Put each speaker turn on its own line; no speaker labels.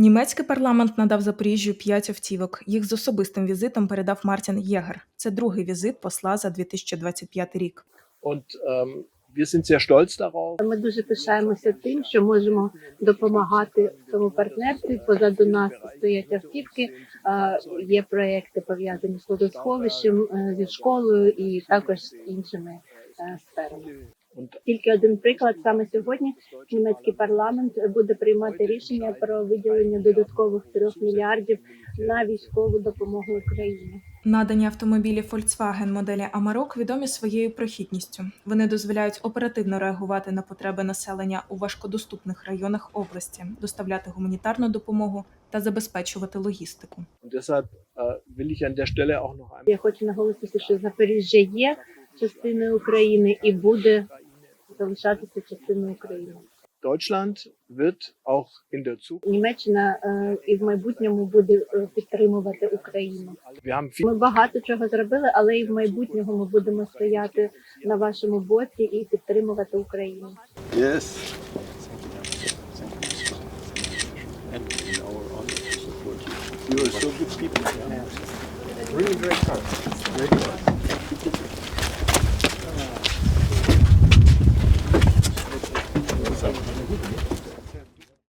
Німецький парламент надав Запоріжжю п'ять автівок. Їх з особистим візитом передав Мартін Єгер. Це другий візит посла за 2025 рік.
Und sehr stolz.
Ми дуже пишаємося тим, що можемо допомагати цьому партнерстві. Позаду нас стоять автівки. е, Є проекти пов'язані з водосховищем, е, зі школою і також з іншими е, сферами. Тільки один приклад саме сьогодні. Німецький парламент буде приймати рішення про виділення додаткових 3 мільярдів на військову допомогу Україні.
Надані автомобілі Volkswagen моделі Amarok відомі своєю прохідністю. Вони дозволяють оперативно реагувати на потреби населення у важкодоступних районах області, доставляти гуманітарну допомогу та забезпечувати логістику.
Äh,
Я хочу наголосити, що Запоріжжя є частиною України і буде залишатися частиною України.
Deutschland wird auch in der Zukunft.
Німеччина е, і в майбутньому буде е, підтримувати Україну.
Wir haben viel
Ми багато чого зробили, але і в майбутньому ми будемо стояти на вашому боці і підтримувати Україну.
Yes. You. Are so good people.
really great time.
Thank you.